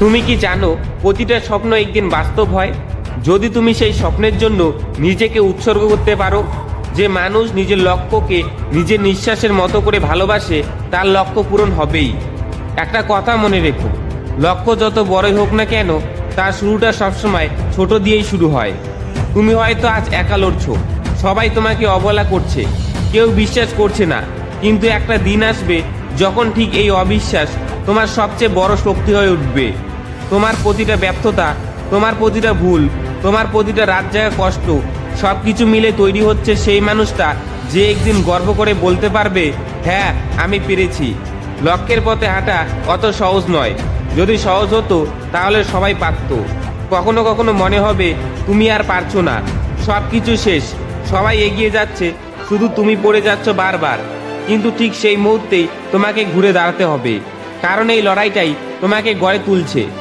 তুমি কি জানো, প্রতিটা স্বপ্ন একদিন বাস্তব হয়? যদি তুমি সেই স্বপ্নের জন্য নিজেকে উৎসর্গ করতে পারো, যে মানুষ নিজের লক্ষ্যকে নিজের নিঃশ্বাসের মতো করে ভালোবাসে, তার লক্ষ্য পূরণ হবেই। একটা কথা মনে রেখো, লক্ষ্য যত বড়ই হোক না কেন, তার শুরুটা সবসময় ছোট দিয়েই শুরু হয়। তুমি হয়তো আজ একা লড়ছো, সবাই তোমাকে অবহেলা করছে, কেউ বিশ্বাস করছে না, কিন্তু একটা দিন আসবে যখন ঠিক এই অবিশ্বাস তোমার সবচেয়ে বড় শক্তি হয়ে উঠবে। তোমার প্রতিটা ব্যর্থতা, তোমার প্রতিটা ভুল, তোমার প্রতিটা রাত জায়গা কষ্ট সব কিছু মিলে তৈরি হচ্ছে সেই মানুষটা যে একদিন গর্ব করে বলতে পারবে হ্যাঁ আমি পেরেছি। লক্ষ্যের পথে হাঁটা অত সহজ নয়। যদি সহজ হতো, তাহলে সবাই পারত। কখনো কখনো মনে হবে, তুমি আর পারছ না। সব কিছু শেষ। সবাই এগিয়ে যাচ্ছে। শুধু তুমি পড়ে যাচ্ছ বারবার। কিন্তু ঠিক সেই মুহূর্তেই তোমাকে ঘুরে দাঁড়াতে হবে। কারণ এই লড়াইটাই তোমাকে গড়ে তুলছে।